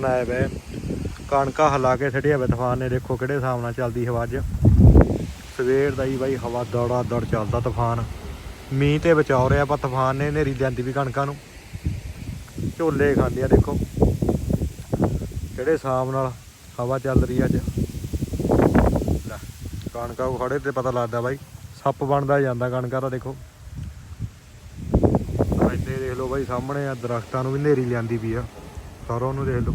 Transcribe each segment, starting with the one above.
ਤੂਫਾਨ ਆਇਆ ਵੇ ਕਣਕਾਂ ਹਿਲਾ ਕੇ ਛੱਡਿਆ ਵੇ ਤੂਫਾਨ ਨੇ। ਦੇਖੋ ਕਿਹੜੇ ਹਿਸਾਬ ਨਾਲ ਚੱਲਦੀ ਹਵਾ ਅੱਜ। ਸਵੇਰ ਦਾ ਹੀ ਬਾਈ ਹਵਾ ਦੌੜਾ ਦੌੜ ਚੱਲਦਾ ਤੂਫਾਨ। ਮੀਂਹ ਤੇ ਬਚਾਉ ਰਿਹਾ, ਪਰ ਤੂਫਾਨ ਨੇ ਹਨੇਰੀ ਲਿਆਂਦੀ ਵੀ ਕਣਕਾਂ ਨੂੰ। ਝੋਲੇ ਖਾਂਦੇ ਆ, ਦੇਖੋ। ਕਿਹੜੇ ਹਿਸਾਬ ਨਾਲ ਹਵਾ ਚੱਲ ਰਹੀ ਆ ਅੱਜ। ਕਣਕਾਂ ਕੋ ਖੜੇ ਤੇ ਪਤਾ ਲੱਗਦਾ ਬਾਈ। ਸੱਪ ਬਣਦਾ ਜਾਂਦਾ ਕਣਕਾਂ ਦਾ, ਦੇਖੋ। ਇੱਥੇ ਦੇਖ ਲਓ ਬਾਈ, ਸਾਹਮਣੇ ਆ ਦਰਖਤਾਂ ਨੂੰ ਵੀ ਹਨੇਰੀ ਲਿਆਂਦੀ ਵੀ ਆ। ਸਾਰਾ ਨੂੰ ਦੇਖ ਲਓ।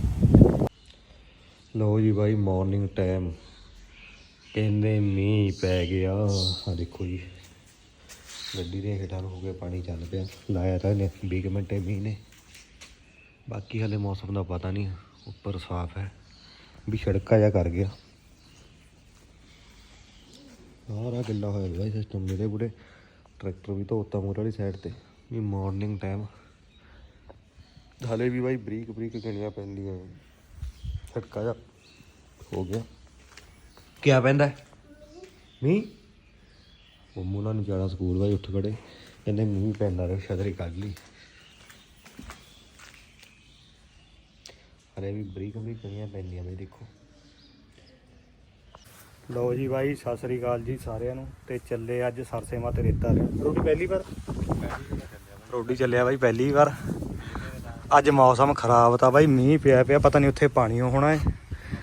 ਲਓ ਜੀ ਬਾਈ ਮਾਰਨਿੰਗ ਟਾਈਮ ਕਹਿੰਦੇ ਮੀਂਹ ਪੈ ਗਿਆ। ਆ ਦੇਖੋ ਜੀ। ਗੱਡੀ ਦੇ ਹੇਠਾਂ ਨੂੰ ਹੋ ਗਿਆ ਪਾਣੀ ਚੱਲ ਪਿਆ। ਲਾਇਆ ਤਾਂ ਇਹਨੇ 20 ਕੁ ਮਿੰਟੇ ਮੀਂਹ ਨੇ। ਬਾਕੀ ਹਲੇ ਮੌਸਮ ਦਾ ਪਤਾ ਨਹੀਂ, ਉੱਪਰ ਸਾਫ਼ ਹੈ। ਵੀ ਛੜਕਾ ਜਾ ਕਰ ਗਿਆ। ਸਾਰਾ ਗਿੱਲਾ ਹੋਇਆ ਬਾਈ ਸਿਸਟਮ ਮੇਰੇ ਬੁੜੇ ਟਰੈਕਟਰ ਵੀ ਧੋਤਾ ਮੋਰ ਵਾਲੀ ਸਾਈਡ ਤੇ। ਵੀ ਮਾਰਨਿੰਗ ਟਾਈਮ ਹਲੇ ਵੀ ਬਾਈ ਬਰੀਕ ਬਰੀਕ ਗਣੀਆਂ ਪੈਂਦੀਆਂ ਛੜਕਾ ਜਾ। ਹੋ ਗਿਆ। ਕਿਆ ਪੈਂਦਾ? ਮੀਂਹ? ਮੰਮੂ ਨਾਲ ਨਹੀਂ ਜਾਣਾ ਸਕੂਲ ਬਾਈ ਉੱਠ ਖੜੇ। ਕਹਿੰਦੇ ਮੀਂਹ ਪੈਂਦਾ ਰਿਹਾ ਛਤਰੀ ਕੱਢ ਲਈ। ਹਲੇ ਵੀ ਬਰੀਕ ਬਰੀਕ ਕਣੀਆਂ ਪੈਂਦੀਆਂ ਬਈ ਦੇਖੋ। ਲਓ ਜੀ ਬਾਈ ਸਤਿ ਸ੍ਰੀ ਅਕਾਲ ਜੀ ਸਾਰਿਆਂ ਨੂੰ। ਤੇ ਚੱਲੇ ਅੱਜ ਸਰਸੇ ਮਾਤੇ ਰੇਤਾ ਰੋਟੀ ਪਹਿਲੀ ਵਾਰ? ਰੋਟੀ ਚੱਲਿਆ ਬਾਈ ਪਹਿਲੀ ਵਾਰ। ਅੱਜ ਮੌਸਮ ਖਰਾਬ ਤਾਂ ਬਾਈ ਮੀਂਹ ਪਿਆ ਪਿਆ ਪਤਾ ਨਹੀਂ ਉੱਥੇ ਪਾਣੀ ਹੋਣਾ ਹੈ।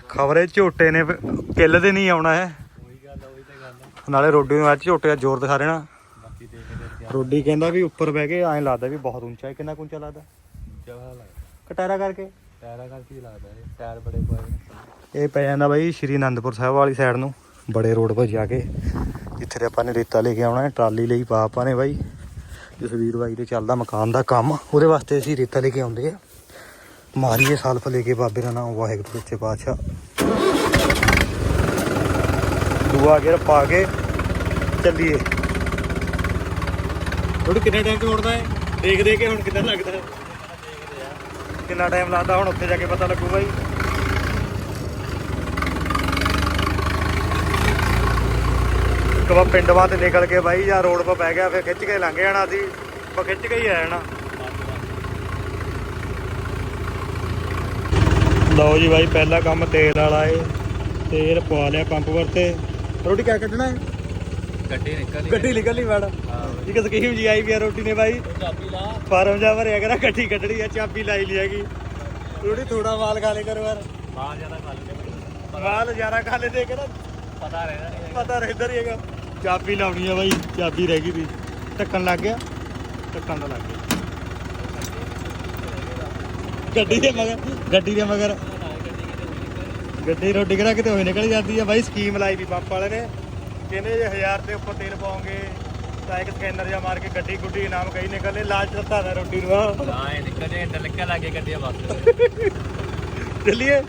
ਖਬਰੇ ਝੋਟੇ ਨੇ ਕਿੱਲ ਦੇ ਨਹੀਂ ਆਉਣਾ ਹੈ। ਨਾਲੇ ਰੋਡੀ ਨੂੰ ਅੱਜ ਝੋਟੇ ਦਾ ਜ਼ੋਰ ਦਿਖਾ ਰਹਿਣਾ ਰੋਡੀ ਕਹਿੰਦਾ ਵੀ ਉੱਪਰ ਬਹਿ ਕੇ ਐਂ ਲੱਗਦਾ ਵੀ ਬਹੁਤ ਉੱਚਾ ਹੈ। ਕਿੰਨਾ ਉੱਚਾ ਲੱਗਦਾ? ਕਟਾਰਾ ਕਰਕੇ? ਟਾਇਰਾਂ ਕਰਕੇ ਲੱਗਦਾ ਇਹ। ਟਾਇਰ ਬੜੇ ਪਏ ਇਹ ਪੈ ਜਾਂਦਾ ਬਾਈ ਸ਼੍ਰੀ ਅਨੰਦਪੁਰ ਸਾਹਿਬ ਵਾਲੀ ਸਾਈਡ ਨੂੰ। ਬੜੇ ਰੋਡ 'ਤੇ ਜਾ ਕੇ। ਜਿੱਥੇ ਆਪਾਂ ਨੇ ਰੇਤਾ ਲੈ ਕੇ ਆਉਣਾ ਹੈ ਟਰਾਲੀ ਲਈ ਪਾ ਆਪਾਂ ਨੇ ਬਾਈ। ਜਸਵੀਰ ਬਾਈ ਦੇ ਚੱਲਦਾ ਮਕਾਨ ਦਾ ਕੰਮ। ਉਹਦੇ ਵਾਸਤੇ ਅਸੀਂ ਰੇਤਾ ਲੈ ਕੇ ਆਉਂਦੇ ਆ ਮਾਰੀਏ ਸਾਲਫ ਲੈ ਕੇ ਬਾਬੇ ਦਾ ਨਾਮ ਵਾਹਿਗੁਰੂ ਸੱਚੇ ਪਾਤਸ਼ਾਹ। ਦੂਆ ਗੇਰ ਪਾ ਕੇ ਚੱਲੀਏ। ਥੋੜੀ ਕਿੰਨੇ ਟਾਈਮ ਤੇ ਮੁੜਦਾ ਹੈ ਦੇਖ ਦੇ ਕੇ ਹੁਣ ਕਿੰਨਾ ਲੱਗਦਾ? ਹੈ ਕਿੰਨਾ ਟਾਈਮ ਲੱਗਦਾ ਹੁਣ ਉੱਥੇ ਜਾ ਕੇ ਪਤਾ ਲੱਗੂਗਾ ਜੀ ਇੱਕ ਵਾਰ ਪਿੰਡ ਵਾਂ ਤੇ ਨਿਕਲ ਕੇ ਬਾਈ ਜਾਂ ਰੋਡ 'ਤੇ ਪੈ ਗਿਆ ਫਿਰ ਖਿੱਚ ਕੇ ਲੰਘ ਜਾਣਾ ਸੀ। ਪਰ ਖਿੱਚ ਕੇ ਹੀ ਆ ਜਾਣਾ ਲਓ ਜੀ ਬਾਈ ਪਹਿਲਾ ਕੰਮ ਤੇਲ ਵਾਲਾ ਏ। ਤੇਲ ਪਵਾ ਲਿਆ ਪੰਪ ਵਰਤੇ ਰੋਟੀ ਕਿਆ ਕੱਢਣਾ ਹੈ ਗੱਡੀ ਨਿਕਲ ਗੱਡੀ ਨਿਕਲ ਨਹੀਂ ਵੜ ਇੱਕ ਸਕੀਮ ਜੀ ਆਈ ਵੀ ਆ ਰੋਟੀ ਨੇ ਬਾਈ। ਚਾਬੀ ਲਾ। ਫਾਰਮ ਜਾ ਭਰਿਆ ਕਰਾ ਗੱਡੀ ਕੱਢਣੀ ਆ ਚਾਬੀ ਲਾਈ ਲਈ ਹੈਗੀ। ਰੋਟੀ ਥੋੜਾ ਮਾਲ ਖਾ ਲੇ ਕਰੋ ਯਾਰ। ਬਾਹਰ ਜ਼ਿਆਦਾ ਖਾ ਲੈਂਦੇ ਮਾਲ ਜ਼ਿਆਦਾ ਖਾ ਲੇ ਦੇ ਕੇ ਨਾ? ਪਤਾ ਰਹਿਣਾ ਨਹੀਂ ਪਤਾ ਰਹਿੰਦਾ ਹੀ ਹੈਗਾ। ਚਾਬੀ ਲਾਉਣੀ ਆ ਬਾਈ ਚਾਬੀ ਰਹਿ ਗਈ ਵੀ ਢੱਕਣ ਲੱਗ ਗਿਆ? ਢੱਕਣ ਦਾ ਲੱਗ ਗਿਆ। ਗੱਡੀ ਦੇ ਮਗਰ ਗੱਡੀ ਦੇ ਮਗਰ। ਗੱਡੀ ਰੋਟੀ ਕਿਹੜਾ ਕਿਤੇ ਹੋਈ ਨਿਕਲ ਜਾਂਦੀ ਆ। ਬਾਈ ਸਕੀਮ ਲਾਈ ਵੀ ਪੰਪ ਵਾਲੇ ਨੇ। ਕਹਿੰਦੇ ਜੇ 1000 ਤੇ ਉੱਪਰ ਤੇਲ ਪਾਉਂਗੇ ਤਾਂ ਇੱਕ ਸਕੈਨਰ ਜਾਂ ਮਾਰ ਕੇ ਗੱਡੀ ਗੁੱਡੀ ਇਨਾਮ ਕਈ ਨਿਕਲਨੇ ਲਾਲਚ ਦਿੱਤਾ ਨਾ ਰੋਟੀ ਨੂੰ ਆ। ਹਾਂ ਇਹ ਨਿਕਲ ਇੰਟਰ ਲਿਖਿਆ ਲੱਗੇ ਗੱਡੀਆਂ ਬਸ ਚੱਲੀਏ।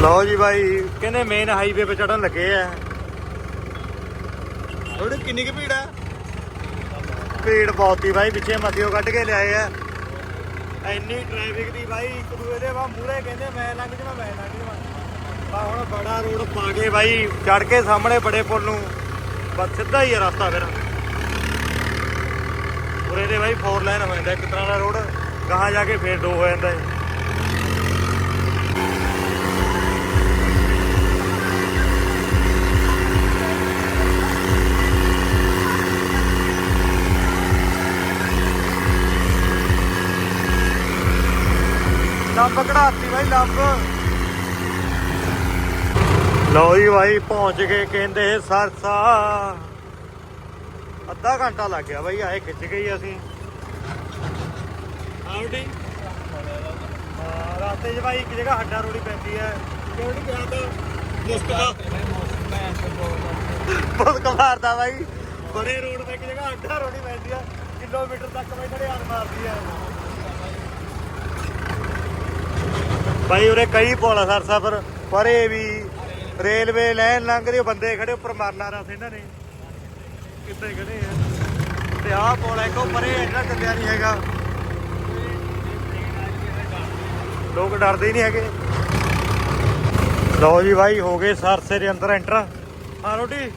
ਲਓ ਜੀ ਬਾਈ। ਕਹਿੰਦੇ ਮੇਨ ਹਾਈਵੇ 'ਤੇ ਚੜਨ ਲੱਗੇ ਆ। ਥੋੜੀ ਕਿੰਨੀ ਕੁ ਭੀੜ ਆ? ਭੀੜ ਬਹੁਤ ਹੀ ਬਾਈ ਪਿੱਛੇ ਮੱਥਿਓ ਕੱਢ ਕੇ ਲਿਆਏ ਆ। ਇੰਨੀ ਟ੍ਰੈਫਿਕ ਦੀ ਬਾਈ ਇੱਕ ਦੂਏ ਦੇ ਵਾ ਮੂਹਰੇ ਕਹਿੰਦੇ ਮੈਂ ਲੰਘ ਜਾਵਾਂ ਮੈਂ ਲੰਘ ਜਾਵਾਂ। ਆ ਹੁਣ ਬੜਾ ਰੋਡ ਪਾ ਕੇ ਬਾਈ ਚੜ ਕੇ ਸਾਹਮਣੇ ਬੜੇ ਪੁਲ ਨੂੰ। ਬਸ ਸਿੱਧਾ ਹੀ ਆ ਰਸਤਾ ਫਿਰ। ਉਰੇ ਦੇ ਬਾਈ ਫੋਰ ਲਾਈਨ ਹੋ ਜਾਂਦਾ ਇੱਕ ਤਰ੍ਹਾਂ ਦਾ ਰੋਡ। ਗਾਹਾਂ ਜਾ ਕੇ ਫੇਰ ਦੋ ਹੋ ਜਾਂਦਾ ਹੈ ਲੰਬ ਕਢਾਤੀ ਬਾਈ ਲੰਬ। ਲਓ ਜੀ ਬਾਈ ਪਹੁੰਚ ਗਏ ਕਹਿੰਦੇ ਸਰਸਾ। ਅੱਧਾ ਘੰਟਾ ਲੱਗ ਗਿਆ ਬਾਈ ਆਏ ਖਿੱਚ ਗਈ ਅਸੀਂ। ਆਉਡੀ ਰਾਤੇ 'ਚ ਬਾਈ ਇੱਕ ਜਗ੍ਹਾ ਹੱਡਾ ਰੋੜੀ ਪੈਂਦੀ ਹੈ। ਕਿਹੜੀ ਕਿਹਾ ਤਾਂ? ਮੁਸਕਾ ਬਹੁਤ ਕਮਾਰਦਾ ਬਾਈ। ਬੜੇ ਰੋਡ ਤੇ ਇੱਕ ਜਗ੍ਹਾ ਹੱਡਾ ਰੋੜੀ ਪੈਂਦੀ ਹੈ। ਕਿਲੋਮੀਟਰ ਤੱਕ ਬਾਈ ਘੜਿਆਲ ਮਾਰਦੀ ਹੈ। ਬਾਈ ਉਰੇ ਕਈ ਪੁਲ ਆ ਸਰਸਾ ਪਰ ਪਰੇ ਵੀ ਰੇਲਵੇ ਲਾਈਨ ਲੰਘ ਰਹੀ ਬੰਦੇ ਖੜੇ ਉੱਪਰ ਮਾਰਨਾ ਰਸ ਇਹਨਾਂ ਨੇ। ਕਿੱਥੇ ਖੜੇ ਆ? ਤੇ ਆਹ ਪੁਲ ਹੈ ਇੱਕੋ ਪਰੇ ਇਹਨਾਂ ਚੱਲਿਆ ਨਹੀਂ ਹੈਗਾ। ਲੋਕ ਡਰਦੇ ਹੀ ਨਹੀਂ ਹੈਗੇ। ਲਓ ਜੀ ਭਾਈ ਹੋ ਗਏ ਸਰਸੇ ਦੇ ਅੰਦਰ ਐਂਟਰ ਹਾਂ, ਰੋਟੀ।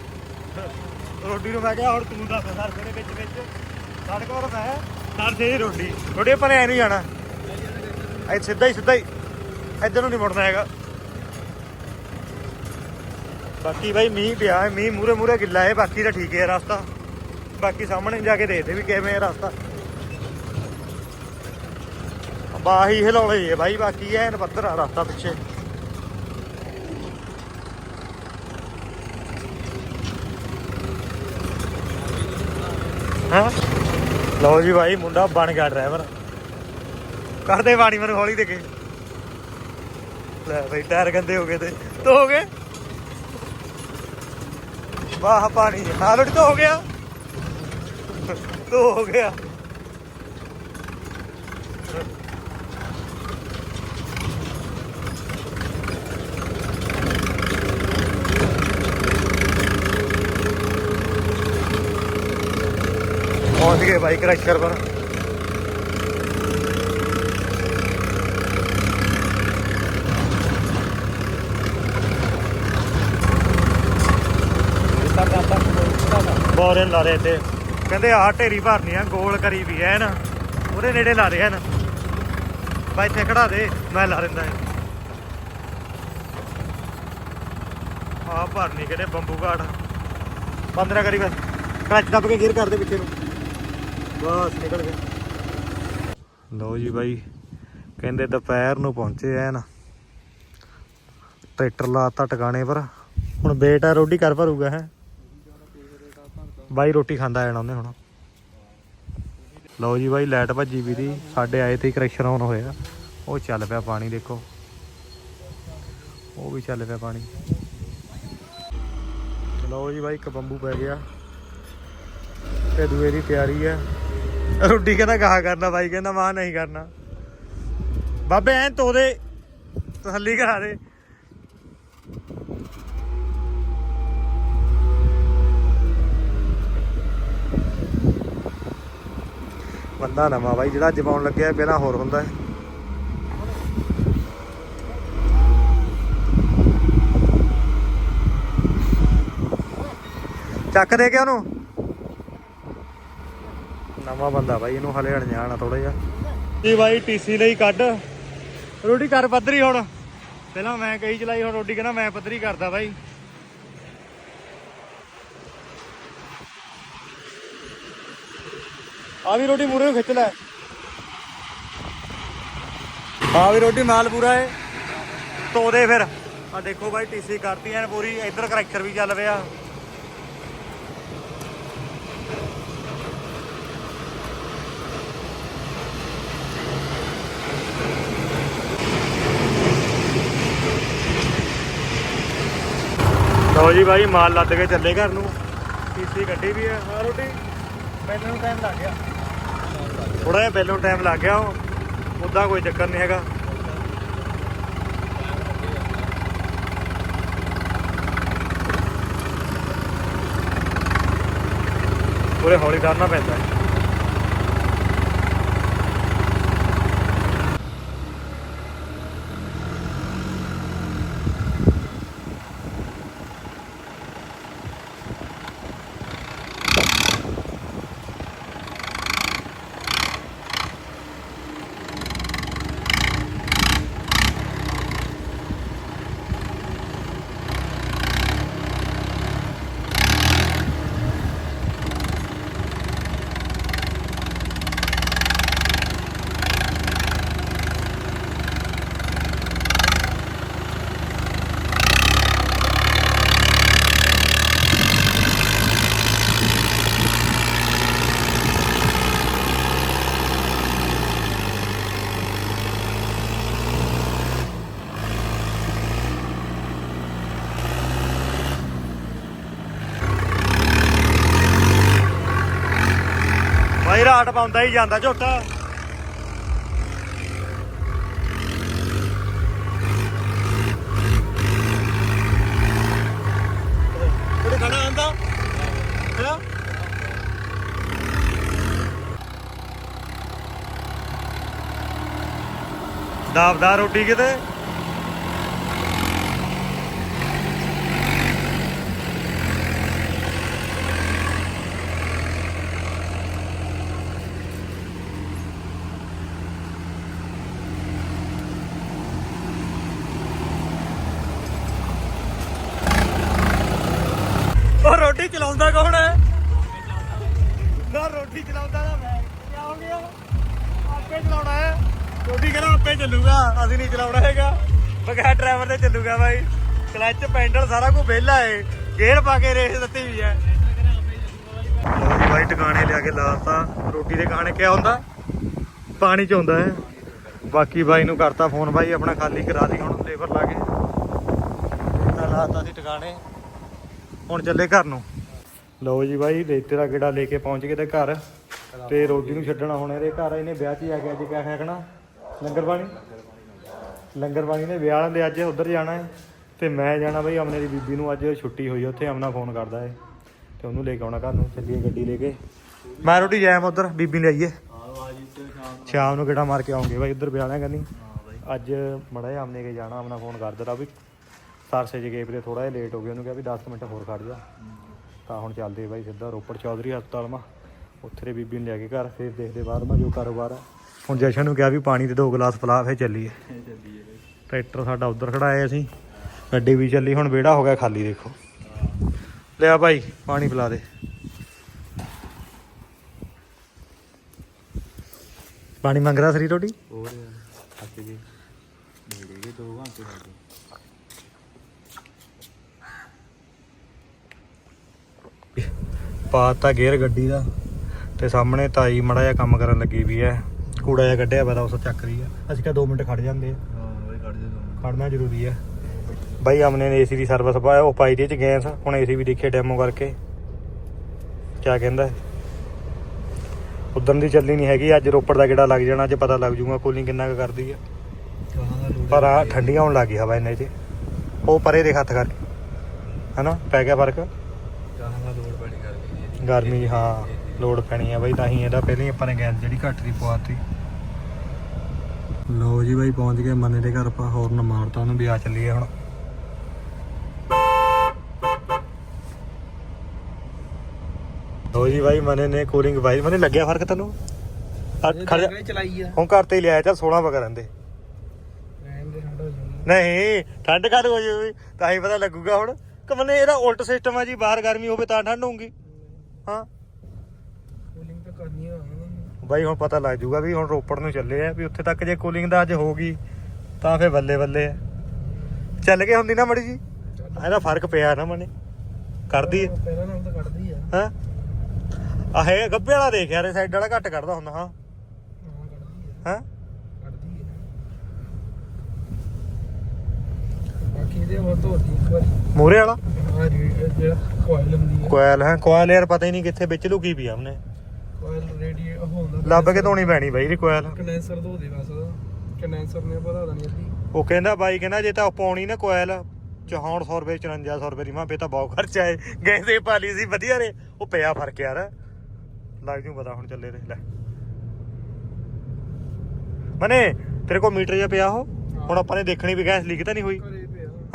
ਰੋਟੀ ਨੂੰ ਮੈਂ ਕਿਹਾ ਹੁਣ ਤੂੰ ਦੱਸ ਸਰਸੇ ਦੇ ਵਿੱਚ ਵਿੱਚ। ਸਾਡੇ ਕੋਲ ਮੈਂ ਸਰਸੇ ਦੀ ਰੋਟੀ। ਰੋਟੀ ਆਪਾਂ ਨੇ ਐ ਨਹੀਂ ਜਾਣਾ। ਐ ਸਿੱਧਾ ਹੀ ਸਿੱਧਾ ਹੀ। ਇੱਧਰ ਨੂੰ ਨਹੀਂ ਮੁੜਨਾ ਹੈਗਾ। ਬਾਕੀ ਭਾਈ ਮੀਂਹ ਪਿਆ ਹੈ, ਮੀਂਹ ਮੂਰੇ ਮੂਰੇ ਗਿੱਲਾ ਹੈ, ਬਾਕੀ ਤਾਂ ਠੀਕ ਹੈ ਰਸਤਾ। ਬਾਕੀ ਸਾਹਮਣੇ ਜਾ ਕੇ ਦੇਖਦੇ ਵੀ ਕਿਵੇਂ ਹੈ ਰਸਤਾ। ਬਾਹੀ ਹਿਲੌਲੇ ਹੈ ਭਾਈ ਬਾਕੀ ਐਨ ਪੱਧਰ ਆ ਰਸਤਾ ਪਿੱਛੇ। ਹਾਂ? ਲਓ ਜੀ ਭਾਈ ਮੁੰਡਾ ਬਣ ਗਿਆ ਡਰਾਈਵਰ। ਕਰਦੇ ਬਾਣੀ ਮੈਨੂੰ ਹੌਲੀ ਦੇ ਕੇ ਲੈ ਬਈ, ਟਾਇਰ ਗੰਦੇ ਹੋ ਗਏ ਤੇ। ਧੋ ਗਏ? ਵਾਹ, ਪਾਣੀ ਹਾਲਟ ਧੋ ਗਿਆ। ਧੋ ਹੋ ਗਿਆ। ਪਹੁੰਚ ਗਏ ਬਾਈ ਕਰੈਸ਼ਰ ਪਰ। ਬੋਰੇ ਲਾ ਰਹੇ ਤੇ ਕਹਿੰਦੇ ਆਹ ਢੇਰੀ ਭਰਨੀ ਆ, ਗੋਲ ਕਰੀ ਵੀ ਐ ਨਾ ਉਹਦੇ ਨੇੜੇ ਲਾ ਰਹੇ ਹਨ ਬਾਈ ਇੱਥੇ ਖੜਾ ਦੇ, ਮੈਂ ਲਾ ਦਿੰਦਾ ਆ ਭਰਨੀ ਕਿਹੜੇ ਬੰਬੂ ਘਾਟ। ਬੰਦ ਨਾ ਕਰੀ ਬਸ। ਕਲਚ ਦੱਬ ਕੇ ਗੇਅਰ ਕਰ ਦੇ ਪਿੱਛੇ ਨੂੰ। ਬਸ, ਨਿਕਲ ਗਿਆ। ਲਓ ਜੀ ਬਾਈ, ਕਹਿੰਦੇ ਦੁਪਹਿਰ ਨੂੰ ਪਹੁੰਚੇ ਐਨ। ਟਰੈਕਟਰ ਲਾਤਾ ਟਿਕਾਣੇ ਪਰ। ਹੁਣ ਬੇਟਾ ਰੋਟੀ ਕਰ ਭਰੂਗਾ, ਹੈ। ਬਾਈ ਰੋਟੀ ਖਾਂਦਾ ਆਣਾ ਉਹਨੇ ਹੁਣ। ਲਓ ਜੀ ਬਾਈ, ਲਾਈਟ ਭੱਜੀ ਵੀ ਦੀ। ਸਾਡੇ ਆਏ ਤੇ ਕਰੈਕਸ਼ਨ ਆਨ ਹੋਇਆ। ਉਹ ਚੱਲ ਪਿਆ ਪਾਣੀ, ਦੇਖੋ। ਉਹ ਵੀ ਚੱਲ ਪਿਆ ਪਾਣੀ। ਲਓ ਜੀ ਬਾਈ, ਇੱਕ ਬੰਬੂ ਪੈ ਗਿਆ। ਤੇ ਦੂਏ ਦੀ ਤਿਆਰੀ ਹੈ ਰੋਟੀ ਕਹਿੰਦਾ ਗਾਹ ਕਰਨਾ, ਬਾਈ ਕਹਿੰਦਾ ਮਾਂ ਨਹੀਂ ਕਰਨਾ। ਬਾਬੇ, ਐਂ ਤੋਦੇ, ਤਸੱਲੀ ਕਰਾ ਦੇ। ਬੰਦਾ ਨਵਾਂ ਬਾਈ, ਜਿਹੜਾ ਜਮਾਉਣ ਲੱਗਿਆ, ਪਹਿਲਾਂ ਹੋਰ ਹੁੰਦਾ ਹੈ। ਚੱਕ ਦੇ ਕੇ ਉਹਨੂੰ। ਨਵਾਂ ਬੰਦਾ ਬਾਈ, ਇਹਨੂੰ ਹਲੇ ਅਣਜਾਣ ਥੋੜਾ ਜਿਹਾ। ਜੀ ਬਾਈ ਟੀਸੀ ਲਈ ਕੱਢ। ਰੋਟੀ ਕਰ ਪੱਧਰੀ ਹੁਣ। ਪਹਿਲਾਂ ਮੈਂ ਕਹੀ ਚਲਾਈ, ਹੁਣ ਰੋਟੀ ਕਹਿੰਦਾ ਮੈਂ ਪੱਧਰੀ ਕਰਦਾ ਬਾਈ। ਆ ਵੀ ਰੋਟੀ ਮੂਰੇ ਨੂੰ ਖਿੱਚ ਲੈ। ਆ ਵੀ ਰੋਟੀ ਮਾਲ ਪੂਰਾ ਏ। ਧੋ ਦੇ ਫਿਰ। ਆ ਦੇਖੋ ਬਾਈ, ਟੀਸੀ ਕਰਤੀ ਐਨ ਪੂਰੀ। ਇੱਧਰ ਕਰੈਕਟਰ ਵੀ ਚੱਲ ਪਿਆ। ਲਓ ਜੀ ਬਾਈ, ਮਾਲ ਲੱਦ ਕੇ ਚੱਲੇ ਘਰ ਨੂੰ। ਟੀਸੀ ਗੱਡੀ ਵੀ ਹੈ। ਹਾਂ ਰੋਟੀ। ਮੈਨੂੰ ਟਾਈਮ ਲੱਗ ਗਿਆ। ਥੋੜਾ ਜਿਹਾ ਪਹਿਲਾਂ ਟਾਈਮ ਲੱਗ ਗਿਆ ਉਦਾਂ ਕੋਈ ਚੱਕਰ ਨਹੀਂ ਹੈਗਾ। ਪੂਰੇ ਹੌਲੀ ਕਰਨਾ ਪੈਂਦਾ। ਹੈ ਰਾਟ ਪਾਉਂਦਾ ਹੀ ਜਾਂਦਾ ਝੋਟਾ। ਆਂਦਾ ਹੈਨਾ ਦਾਬਦਾਰ ਰੋਟੀ ਕਿਤੇ ਚਲਾਉਂਦਾ ਕੌਣ ਹੈ ਨਾ ਰੋਟੀ ਚਲਾਉਂਦਾ ਨਾ ਮੈਂ ਕੀ ਹੋ ਗਿਆ ਆਪੇ ਚਲਾਉਣਾ ਹੈ ਰੋਟੀ ਕਹਿੰਦਾ ਆਪੇ ਚੱਲੂਗਾ ਅਸੀਂ ਨਹੀਂ ਚਲਾਉਣਾ ਹੈਗਾ। ਬਗੈਰ ਡਰਾਈਵਰ ਦੇ ਚੱਲੂਗਾ ਬਾਈ। ਕਲੱਚ ਪੈਂਡਲ ਸਾਰਾ ਕੁਝ ਵਿਹਲਾ ਏ। ਗੇਅਰ ਪਾ ਕੇ ਰੇਸ ਦਿੱਤੀ ਵੀ ਹੈ। ਲਓ ਜੀ ਬਾਈ ਟਿਕਾਣੇ ਲਿਆ ਕੇ ਲਾਤਾ। ਰੋਟੀ ਦੇ ਕਹਾਣੇ ਕਿਆ ਹੁੰਦਾ? ਪਾਣੀ ਚ ਹੁੰਦਾ ਹੈ। ਬਾਕੀ ਬਾਈ ਨੂੰ ਕਰਤਾ ਫੋਨ। ਬਾਈ ਆਪਣਾ ਖਾਲੀ ਕਰਾ ਦੀ ਹੁਣ ਲੇਬਰ ਲਾ ਕੇ। ਤਾਂ ਲਾਤਾ ਸੀ ਟਿਕਾਣੇ। ਹੁਣ ਚੱਲੇ ਘਰ ਨੂੰ। ਲਓ ਜੀ ਬਾਈ, ਰੇਤੇ ਦਾ ਗੇੜਾ ਲੈ ਕੇ ਪਹੁੰਚ ਗਏ ਤੇ ਘਰ। ਤੇ ਰੋਟੀ ਨੂੰ ਛੱਡਣਾ ਹੁਣ ਇਹਦੇ ਘਰ। ਇਹਨੇ ਵਿਆਹ 'ਚ ਆ ਗਿਆ ਜੀ, ਕਿਆ ਖਾਣਾ ਲੰਗਰ ਪਾਣੀ? ਲੰਗਰ ਪਾਣੀ ਨੇ ਵਿਆਹ ਦੇ ਅੱਜ ਉਧਰ ਜਾਣਾ ਹੈ ਤੇ ਮੈਂ ਜਾਣਾ ਬਈ ਅਮਨੇ ਦੀ ਬੀਬੀ ਨੂੰ ਅੱਜ ਛੁੱਟੀ ਹੋਈ ਹੈ ਉੱਥੇ ਅਮਨਾ ਫੋਨ ਕਰਦਾ ਹੈ ਤੇ ਉਹਨੂੰ ਲੈ ਕੇ ਆਉਣਾ ਘਰ ਨੂੰ, ਚੱਲੀਏ ਗੱਡੀ ਲੈ ਕੇ। ਮੈਂ ਰੋਟੀ ਜਾਮ ਉਧਰ, ਬੀਬੀ ਨੂੰ ਆਈਏ ਸ਼ਾਮ ਨੂੰ ਗੇੜਾ ਮਾਰ ਕੇ ਆਉਂਗੇ ਬਾਈ, ਉਧਰ ਵਿਆਹ ਕਰਨੀ। ਹਾਂ ਅੱਜ ਮੜਾ ਜਿਹਾ ਅਮਨੇ ਕੇ ਜਾਣਾ, ਅਮਨਾ ਫੋਨ ਕਰ ਦਿੱਤਾ ਵੀ ਸਰਸੇ ਚ ਗਏ ਤੇ ਥੋੜਾ ਜਿਹਾ ਲੇਟ ਹੋ ਗਿਆ ਉਹਨੂੰ ਕਿਹਾ ਵੀ 10 ਮਿੰਟ ਹੋਰ ਖੜ ਜਾ। ਤਾਂ ਹੁਣ ਚੱਲਦੇ ਬਾਈ ਸਿੱਧਾ ਰੋਪੜ ਚੌਧਰੀ ਹਸਪਤਾਲ ਮਾ। ਉੱਥੇ ਬੀਬੀ ਨੂੰ ਲੈ ਕੇ ਘਰ, ਫਿਰ ਦੇਖਦੇ ਬਾਅਦ ਮਾ ਜੋ ਕਾਰੋਬਾਰ ਹੈ ਹੁਣ ਜਸ਼ਨ ਨੂੰ ਕਿਹਾ ਵੀ ਪਾਣੀ ਦੇ ਦੋ ਗਲਾਸ ਪਿਲਾ ਫਿਰ ਚੱਲੀਏ। ਟਰੈਕਟਰ ਸਾਡਾ ਉਧਰ ਖੜਾਏ ਅਸੀਂ। ਗੱਡੀ ਵੀ ਚੱਲੀ ਹੁਣ ਵਿਹੜਾ ਹੋ ਗਿਆ ਖਾਲੀ ਦੇਖੋ। ਲਿਆ ਭਾਈ ਪਾਣੀ ਪਿਲਾ ਦੇ। ਪਾਣੀ ਮੰਗ ਰਿਹਾ ਸਰੀ ਰੋਟੀ ਹੋਰ ਹੱਥ ਜੀ। ਨੇੜੇ ਗਏ ਦੋ ਘੰਟੇ ਲੱਗੇ ਪਾਤਾ ਗੇਅਰ ਗੱਡੀ ਦਾ ਤੇ ਸਾਹਮਣੇ ਤਾਈ ਮੜਾ ਜਿਹਾ ਕੰਮ ਕਰਨ ਲੱਗੀ ਵੀ ਐ ਕੂੜਾ ਜਿਹਾ ਕੱਢਿਆ ਪਤਾ ਉਸ ਚੱਕ ਰਹੀ ਆ। ਅਸੀਂ ਕਿਹਾ 2 ਮਿੰਟ ਖੜ ਜਾਂਦੇ ਆ। ਖੜਨਾ ਜ਼ਰੂਰੀ ਹੈ ਬਾਈ ਆਮਨੇ ਨੇ ਏਸੀ ਦੀ ਸਰਵਿਸ ਪਾਇਆ ਉਹ ਪਾਈ ਦੀ ਚ ਗੈਸ ਹੁਣ ਏਸੀ ਵੀ ਦੇਖੇ ਡੈਮੋ ਕਰਕੇ। ਕਿਆ ਕਹਿੰਦਾ? ਉਦੋਂ ਦੀ ਚੱਲੀ ਨਹੀਂ ਹੈਗੀ ਅੱਜ ਰੋਪੜ ਦਾ ਕਿਹੜਾ ਲੱਗ ਜਾਣਾ ਅੱਜ ਪਤਾ ਲੱਗ ਜੂਗਾ ਕੂਲਿੰਗ ਕਿੰਨਾ ਕੁ ਕਰਦੀ ਆ। ਪਰ ਆ ਠੰਡੀਆਂ ਹੋਣ ਲੱਗੀ ਹਵਾ ਇੰਨੇ ਚ। ਉਹ ਪਰੇ ਦੇ ਹੱਥ ਕਰਕੇ। ਹਨਾ? ਪੈ ਗਿਆ ਫ਼ਰਕ? ਗਰਮੀ ਹਾਂ ਲੋਡ ਪੈਣੀ ਆ ਬਾਈ ਤਾਂ ਹੀ ਇਹਦਾ ਪਹਿਲਾਂ ਹੀ ਆਪਾਂ ਨੇ ਗੈਸ ਜਿਹੜੀ ਘੱਟ ਦੀ ਪਵਾਤੀ ਲੋ ਜੀ ਬਾਈ ਪਹੁੰਚ ਗਏ ਮੰਨੇ ਦੇ ਘਰ ਆਪਾਂ ਹੌਰਨ ਮਾਰਤਾ ਉਹਨੂੰ ਵੀ ਆ ਚੱਲੀਏ ਹੁਣ। ਲੋ ਜੀ ਬਾਈ ਮਨੇ ਨੇ ਕੂਲਿੰਗ ਬਾਈ ਮਨੇ ਲੱਗਿਆ ਫ਼ਰਕ ਤੈਨੂੰ? ਖੜ ਜਾ। ਚਲਾਈ ਆ। ਹੁਣ ਘਰ ਤੇ ਹੀ ਲਿਆਇਆ ਚੱਲ 16 ਵਗਾ ਰਹਿੰਦੇ। ਨਹੀਂ ਠੰਡ ਘੱਟ ਹੋ ਜਾਊਗੀ? ਤਾਂ ਹੀ ਪਤਾ ਲੱਗੂਗਾ ਹੁਣ। ਕਿ ਮਨੇ ਇਹਦਾ ਉਲਟ ਸਿਸਟਮ ਆ ਜੀ ਬਾਹਰ ਗਰਮੀ ਹੋਵੇ ਤਾਂ ਠੰਡ ਹੋਊਗੀ। ਹਾਂ। ਬਾਈ ਹੁਣ ਪਤਾ ਲੱਗ ਜੂਗਾ ਵੀ ਹੁਣ ਰੋਪੜ ਨੂੰ ਚੱਲੇ ਆ ਵੀ ਉੱਥੇ ਤੱਕ ਜੇ ਕੂਲਿੰਗ ਦਾ ਅੱਜ ਹੋਊਗੀ ਤਾਂ ਫੇ ਬੱਲੇ ਬੱਲੇ ਆ। ਚੱਲ ਕੇ ਹੁੰਦੀ ਨਾ ਮੜੀ ਜੀ? ਇਹਦਾ ਫ਼ਰਕ ਪਿਆ ਨਾ ਮਨੇ ਕਰਦੀ ਹੈ ਪਹਿਲਾਂ ਨਾਲ ਤਾਂ ਕੱਢਦੀ ਆ। ਹਾਂ? ਆਹ ਗੱਬੇ ਵਾਲਾ ਦੇਖ ਯਾਰ ਸਾਈਡ ਵਾਲਾ ਘੱਟ ਕੱਢਦਾ ਹੁੰਦਾ ਹਾਂ। ਹਾਂ ਕੱਢਦੀ ਹਾਂ? ਬਾਕੀ ਇਹਦੇ ਹੋਰ ਤੋਂ ਹੋਤੀ ਇੱਕ ਵਾਰੀ। ਮੂਰੇ ਵਾਲਾ? ਹਾਂ ਜਿਹੜਾ ਕੋਇਲ ਹੁੰਦੀ ਹੈ ਕੋਇਲ ਹੈ ਕੋਇਲ ਯਾਰ ਪਤਾ ਹੀ ਨਹੀਂ ਕਿੱਥੇ ਵਿੱਚ ਲੁਕੀ ਪਈ ਆ ਲੱਭ ਕੇ ਧੋਣੀ ਪੈਣੀ ਬਾਈ ਦੀ ਕੋਇਲ ਕੰਡੈਂਸਰ ਧੋ ਦੇ ਬਸ। ਕੰਡੈਂਸਰ ਨੇ ਪਤਾ ਨਹੀਂ ਅੱਧੀ। ਉਹ ਕਹਿੰਦਾ ਬਾਈ ਕਹਿੰਦਾ ਜੇ ਤਾਂ ਪਾਉਣੀ ਨਾ ਕੋਇਲ 6400 ਰੁਪਏ 5400 ਰੁਪਏ ਦੀ। ਮਾਂ ਪੇ ਤਾਂ ਬਹੁਤ ਖਰਚਾ ਏ। ਗਏ ਤੇ ਪਾਲੀ ਸੀ ਵਧੀਆ ਰੇ ਉਹ ਪਿਆ ਫ਼ਰਕ ਯਾਰ। ਲੱਗ ਜੂ ਪਤਾ ਹੁਣ ਚੱਲੇ ਤੇ। ਲੈ। ਮਨੇ ਤੇਰੇ ਕੋਲ ਮੀਟਰ ਜਿਹਾ ਪਿਆ ਉਹ? ਹੁਣ ਆਪਾਂ ਨੇ ਦੇਖਣੀ ਵੀ ਗੈਸ ਲੀਕ ਤਾਂ ਨਹੀਂ ਹੋਈ।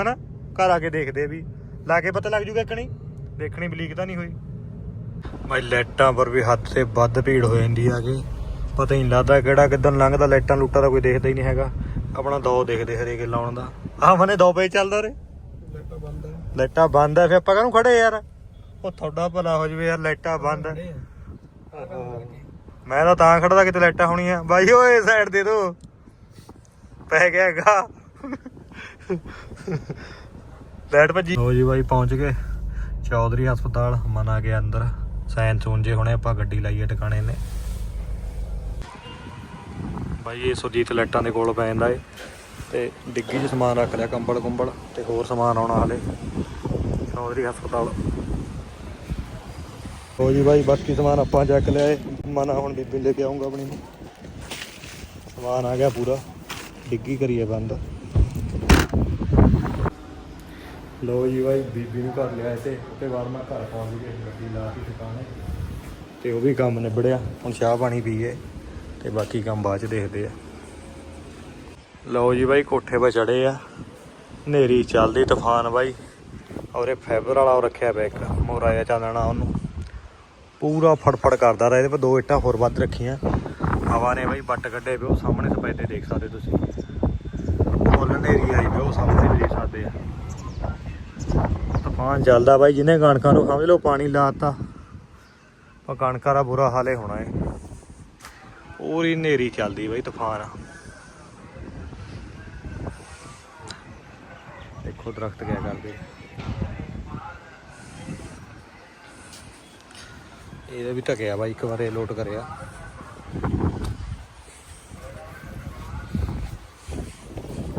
ਹਨਾ? ਘਰ ਆ ਕੇ ਦੇਖਦੇ ਵੀ। ਲਾ ਕੇ ਪਤਾ ਲੱਗ ਜੂਗਾ ਕਿ ਨਹੀਂ? ਦੇਖਣੀ ਵੀ ਲੀਕ ਤਾਂ ਨਹੀਂ ਹੋਈ। ਮੈਂ ਲਾਈਟਾਂ ਪਰ ਵੀ ਹੱਦ ਤੇ ਵੱਧ ਭੀੜ ਹੋ ਜਾਂਦੀ ਆ ਕੇ ਪਤਾ ਹੀ ਨਹੀਂ ਲੱਗਦਾ ਕਿਹੜਾ ਕਿੱਦਣ ਲੰਘਦਾ ਲਾਈਟਾਂ ਲੂਟਾਂ ਦਾ ਕੋਈ ਦੇਖਦਾ ਹੀ ਨਹੀਂ ਹੈਗਾ। ਆਪਣਾ ਦੋ ਦੇਖਦੇ ਹਰੇਕ ਲਾਉਣ ਦਾ। ਆਹ ਮਨੇ ਦੋ ਪੇ ਚੱਲਦਾ ਰੇ ਲੈਟਾ ਬੰਦ ਹੈ ਲਾਈਟਾਂ ਬੰਦ ਆ ਫੇ ਆਪਾਂ ਕਾਹਨੂੰ ਖੜੇ ਯਾਰ? ਉਹ ਤੁਹਾਡਾ ਭਲਾ ਹੋ ਜਵੇ ਯਾਰ ਲਾਈਟਾਂ ਬੰਦ। ਆ। ਆ। ਮੈਂ ਤਾਂ ਤਾਂ ਖੜਦਾ ਕਿਤੇ ਲਾਈਟਾਂ ਹੋਣੀਆਂ। ਬਾਈ ਓਏ ਸਾਈਡ ਦੇ ਦੋ। ਪੈ ਗਿਆ ਹੈਗਾ। ਲਾਈਟ ਭੱਜੀ। ਲੋ ਜੀ ਬਾਈ ਪਹੁੰਚ ਗਏ। ਚੌਧਰੀ ਹਸਪਤਾਲ ਮਨਾ ਕੇ ਅੰਦਰ। ਸਾਇਨ ਸੂਨ ਜੇ ਹੁਣੇ, ਆਪਾਂ ਗੱਡੀ ਲਾਈਏ ਟਿਕਾਣੇ ਨੇ। ਬਾਈ, ਇਹ ਸੁਰਜੀਤ ਲਾਈਟਾਂ ਦੇ ਕੋਲ ਪੈ ਜਾਂਦਾ ਏ। ਤੇ ਡਿੱਗੀ 'ਚ ਸਮਾਨ ਰੱਖ ਲਿਆ ਕੰਬਲ ਕੁੰਬਲ ਤੇ ਹੋਰ ਸਮਾਨ ਆਉਣਾ ਹਲੇ। ਚੌਧਰੀ ਹਸਪਤਾਲ। ਹੋ ਜੀ ਬਾਈ, ਬਾਕੀ ਸਮਾਨ ਆਪਾਂ ਚੱਕ ਲਿਆ ਏ। ਮਨਾ ਹੁਣ ਬੀਬੀ ਲੈ ਕੇ ਆਉਂਗਾ ਆਪਣੀ। ਸਮਾਨ ਆ ਗਿਆ ਪੂਰਾ। ਡਿੱਗੀ ਕਰੀਏ ਬੰਦ। ਲੋ ਜੀ ਬਾਈ, ਬੀਬੀ ਨੂੰ ਘਰ ਲਿਆਏ ਤੇ ਤੇ ਬਾਅਦ ਮੈਂ ਘਰ ਪਹੁੰਚ ਗਿਆ ਗੱਡੀ ਲਾ ਕੇ ਟਿਕਾਣੇ ਤੇ ਉਹ ਵੀ ਕੰਮ ਨਿਬੜਿਆ, ਹੁਣ ਚਾਹ ਪਾਣੀ ਪੀਏ ਤੇ ਬਾਕੀ ਕੰਮ ਬਾਅਦ ਚ ਦੇਖਦੇ ਆ। ਲਓ ਜੀ ਬਾਈ, ਕੋਠੇ 'ਤੇ ਚੜੇ ਆ। ਹਨੇਰੀ ਚੱਲਦੀ, ਤੂਫਾਨ ਬਾਈ। ਔਰ ਇਹ ਫਾਈਬਰ ਵਾਲਾ ਉਹ ਰੱਖਿਆ ਪਿਆ ਇੱਕ, ਮੋਰਾ ਜਿਹਾ ਚੱਲਣਾ ਉਹਨੂੰ। ਪੂਰਾ ਫੜਫੜ ਕਰਦਾ ਰਿਹਾ ਇਹਦੇ ਪਰ, ਦੋ ਇੱਟਾਂ ਹੋਰ ਵੱਧ ਰੱਖੀਆਂ। ਹਵਾ ਨੇ ਬਾਈ ਬੱਟ ਕੱਢੇ ਪਏ ਉਹ ਸਾਹਮਣੇ ਸਪੈਦੇ ਦੇਖ ਸਕਦੇ ਤੁਸੀਂ। ਫੁੱਲ ਨੇਰੀ ਆਈ ਪਈ ਉਹ ਸਾਹਮਣੇ ਦੇਖ ਸਕਦੇ ਆ। ਤੂਫਾਨ ਤੂਫਾਨ ਚੱਲਦਾ ਬਾਈ, ਜਿਹਨੇ ਕਣਕਾਂ ਨੂੰ ਸਮਝ ਲਓ, ਪਾਣੀ ਲਾਤਾ। ਪਰ ਕਣਕਾਂ ਦਾ ਬੁਰਾ ਹਾਲੇ ਹੋਣਾ ਏ। ਪੂਰੀ ਨੇਰੀ ਚੱਲਦੀ ਬਾਈ, ਤੂਫਾਨ। ਦੇਖੋ ਦਰਖਤ ਕਿਆ ਕਰਦੇ। ਇਹਦਾ ਵੀ ਢਕਿਆ ਬਾਈ, ਇੱਕ ਵਾਰ ਇਹ ਲੋਟ ਕਰਿਆ।